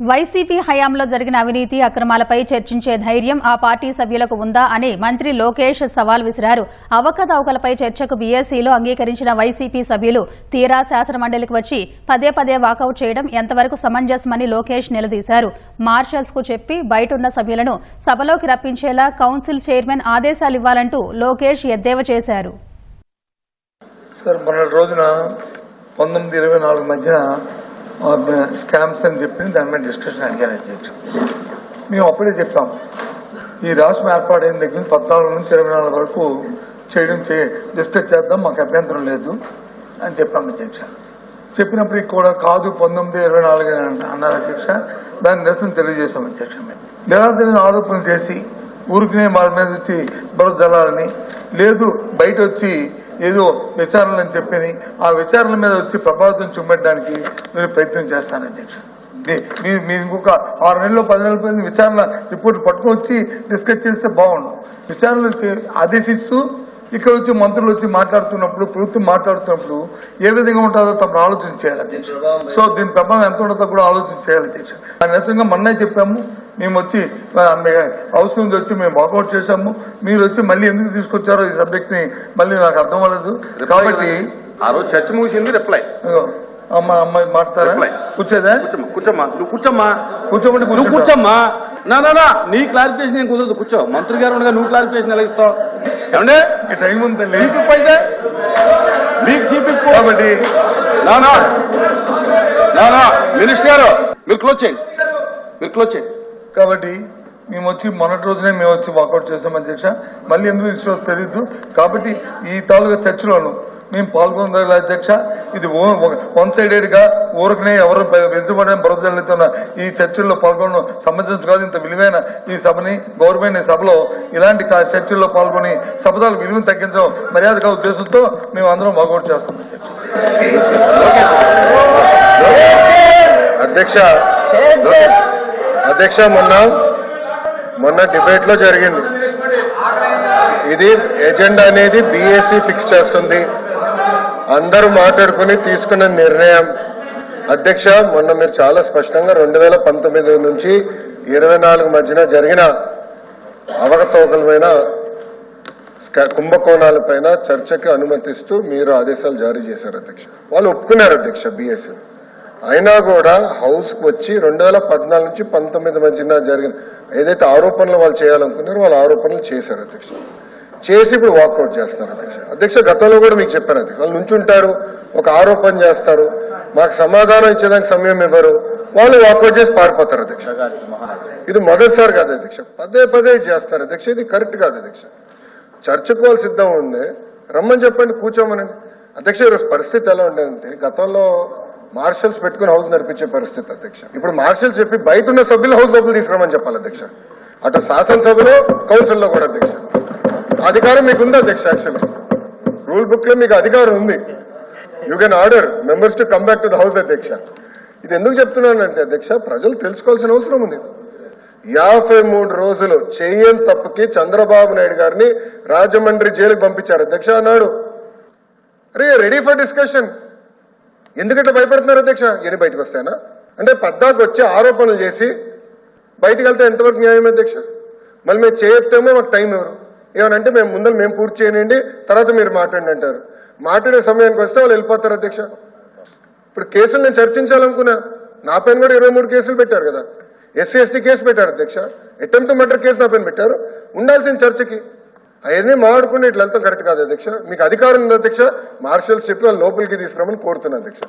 YCP హయాంలో జరిగిన అవినీతి అక్రమాలపై చర్చించే ధైర్యం ఆ పార్టీ సభ్యులకు ఉందా అని మంత్రి లోకేష్ సవాల్ విసిరారు. అవకతవకలపై చర్చకు బీఎస్సీలో అంగీకరించిన వైసీపీ సభ్యులు తీరా శాసనమండలికి వచ్చి పదే పదే వాకౌట్ చేయడం ఎంతవరకు సమంజసమని లోకేష్ నిలదీశారు. మార్షల్స్కు చెప్పి బయటున్న సభ్యులను సభలోకి రప్పించేలా కౌన్సిల్ చైర్మన్ ఆదేశాలు ఇవ్వాలంటూ లోకేష్ ఎద్దేవా చేశారు. సార్ మొన్నటి రోజున పంతొమ్మిది ఇరవై నాలుగు మధ్య స్కామ్స్ అని చెప్పి దాని మీద డిస్కషన్ అడిగారు అధ్యక్ష మేము అప్పుడే చెప్పాం ఈ రాష్ట్రం ఏర్పాటైన దగ్గర పద్నాలుగు నుంచి ఇరవై నాలుగు వరకు చేయడం చే డిస్కస్ చేద్దాం మాకు అభ్యంతరం లేదు అని చెప్పాం అధ్యక్ష చెప్పినప్పటికి కూడా కాదు పంతొమ్మిది ఇరవై నాలుగు అని అన్నారు అధ్యక్ష దాన్ని నిరసన తెలియజేశాం అధ్యక్ష మేము ఆరోపణలు చేసి ఊరికినే వాళ్ళ మీద వచ్చి బురద జల్లాలని లేదు బయట వచ్చి ఏదో విచారణలు అని చెప్పని ఆ విచారణల మీద వచ్చి ప్రభావితం చూపెట్టడానికి మీరు ప్రయత్నం చేస్తాను అధ్యక్ష. మీరు మీరు ఇంకొక ఆరు నెలలు పది నెలల పైన విచారణ రిపోర్ట్ పట్టుకొని వచ్చి డిస్కస్ చేస్తే బాగుండు. విచారణలకి ఆదేశిస్తూ ఇక్కడ వచ్చి మంత్రులు వచ్చి మాట్లాడుతున్నప్పుడు ప్రభుత్వం మాట్లాడుతున్నప్పుడు ఏ విధంగా ఉంటుందో తమను ఆలోచన చేయాలి అధ్యక్ష. సో దీని ప్రభావం ఎంత ఉంటుందో కూడా ఆలోచన చేయాలి అధ్యక్ష. నిరసంగా మొన్నే చెప్పాము మేము వచ్చి హౌస్ నుంచి వచ్చి మేము వాకౌట్ చేశాము. మీరు వచ్చి మళ్ళీ ఎందుకు తీసుకొచ్చారో ఈ సబ్జెక్ట్ని మళ్ళీ నాకు అర్థం అవ్వలేదు. కాబట్టి ఆ రోజు చర్చ ముగిసింది రిప్లై అమ్మ అమ్మాయి మాట్లాడతారా. కూర్చోదా? కూర్చోమ్మా నువ్వు కూర్చోమ్మా. కూర్చోమంటే నువ్వు. కూర్చోమ్మా. నా నా నా నీ క్లారిఫికేషన్ ఏం కుదరదు కూర్చో. మంత్రి గారు ఉండగా నువ్వు క్లారిఫికేషన్ ఎలా ఇస్తావు? ఏమండే? టైం ఉందండి చీఫ్ అయితే. మీకు చీఫ్ కాబట్టి నా నా. నా నా. మినిస్టర్ గారు మీరు క్లోజ్ చేయండి. మీరు క్లోజ్ చేయండి. కాబట్టి మేము వచ్చి మొన్నటి రోజునే మేము వచ్చి వాకౌట్ చేసాం అధ్యక్ష మళ్ళీ ఎందుకు ఇష్టం తెలియదు కాబట్టి ఈ తాలూకా చర్చలోను మేము పాల్గొందాలి అధ్యక్ష. ఇది వన్ సైడెడ్గా ఊరకనే ఎవరు వెంటబడే బురదల్లుతున్న ఈ చర్చల్లో పాల్గొనడం సంబంధించి కాదు. ఇంత విలువైన ఈ సభని గౌరవమైన సభలో ఇలాంటి చర్చల్లో పాల్గొని సభదాల విలువను తగ్గించడం మర్యాదగా ఉద్దేశంతో మేము అందరం వాకౌట్ చేస్తాం అధ్యక్ష. అధ్యక్ష. అధ్యక్ష మొన్న మొన్న డిబేట్లో జరిగింది. ఇది ఎజెండా అనేది బీఎస్సీ ఫిక్స్ చేస్తుంది. అందరూ మాట్లాడుకుని తీసుకున్న నిర్ణయం. అధ్యక్ష మొన్న మీరు చాలా స్పష్టంగా రెండు వేల పంతొమ్మిది నుంచి ఇరవై నాలుగు మధ్యన జరిగిన అవకతవకలమైన కుంభకోణాల కుంభకోణాలపైన చర్చకి అనుమతిస్తూ మీరు ఆదేశాలు జారీ చేశారు అధ్యక్ష. వాళ్ళు ఒప్పుకున్నారు అధ్యక్ష బీఎస్సీ అయినా కూడా హౌస్కు వచ్చి రెండు వేల పద్నాలుగు నుంచి పంతొమ్మిది మధ్యన జరిగిన ఏదైతే ఆరోపణలు వాళ్ళు చేయాలనుకున్నారో వాళ్ళు ఆరోపణలు చేశారు అధ్యక్ష. చేసి ఇప్పుడు వాకౌట్ చేస్తున్నారు అధ్యక్ష. అధ్యక్ష గతంలో కూడా మీకు చెప్పాను అది. వాళ్ళు నుంచుంటారు ఒక ఆరోపణ చేస్తారు మాకు సమాధానం ఇచ్చేదానికి సమయం ఇవ్వరు వాళ్ళు వాకౌట్ చేసి పారిపోతారు అధ్యక్ష. ఇది మొదటిసారి కాదు అధ్యక్ష. పదే పదే చేస్తారు అధ్యక్ష. ఇది కరెక్ట్ కాదు అధ్యక్ష. చర్చకు వాళ్ళు సిద్ధం ఉంది రమ్మని చెప్పండి కూర్చోమనండి. అధ్యక్ష ఈరోజు పరిస్థితి ఎలా ఉండేదంటే గతంలో మార్షల్స్ పెట్టుకుని హౌస్ నడిపించే పరిస్థితి అధ్యక్ష. ఇప్పుడు మార్షల్స్ చెప్పి బయట ఉన్న సభ్యులు హౌస్ లోపల తీసుకురామని చెప్పాలి అధ్యక్ష. అటు శాసనసభలో కౌన్సిల్లో కూడా అధ్యక్ష. అధికారం మీకు ఉంది అధ్యక్ష యాక్చువల్లీ రూల్ బుక్లో మీకు అధికారం ఉంది. You can order members to come back to the house అధ్యక్ష. ఇది ఎందుకు చెప్తున్నానంటే అధ్యక్ష ప్రజలు తెలుసుకోవాల్సిన అవసరం ఉంది. యాభై మూడు రోజులు చేయని తప్పుకి చంద్రబాబు నాయుడు గారిని రాజమండ్రి జైలుకి పంపించారు అధ్యక్ష అన్నాడు. అరే రెడీ ఫర్ డిస్కషన్ ఎందుకంటే భయపడుతున్నారు అధ్యక్ష? ఎన్ని బయటకు వస్తాయనా? అంటే పద్దాకు వచ్చి ఆరోపణలు చేసి బయటకు వెళ్తే ఎంతవరకు న్యాయం అధ్యక్ష? మళ్ళీ మేము చేయొత్తేమో మాకు టైం ఎవరు ఏమనంటే మేము ముందర మేము పూర్తి చేయనండి తర్వాత మీరు మాట్లాడండి అంటారు. మాట్లాడే సమయానికి వస్తే వాళ్ళు వెళ్ళిపోతారు అధ్యక్ష. ఇప్పుడు కేసులు నేను చర్చించాలనుకున్నా. నా పైన కూడా ఇరవై మూడు కేసులు పెట్టారు కదా. ఎస్సీ ఎస్టీ కేసు పెట్టారు అధ్యక్ష. అటెంప్ట్ మర్డర్ కేసు నా పైన పెట్టారు. ఉండాల్సిన చర్చకి అవన్నీ మాట్లాడుకుంటే ఇట్లా వెళ్తాం కరెక్ట్ కాదు అధ్యక్ష. మీకు అధికారం ఉంది అధ్యక్ష. మార్షల్స్ చెప్పి వాళ్ళు లోపలికి తీసుకురామని కోరుతున్నా అధ్యక్ష.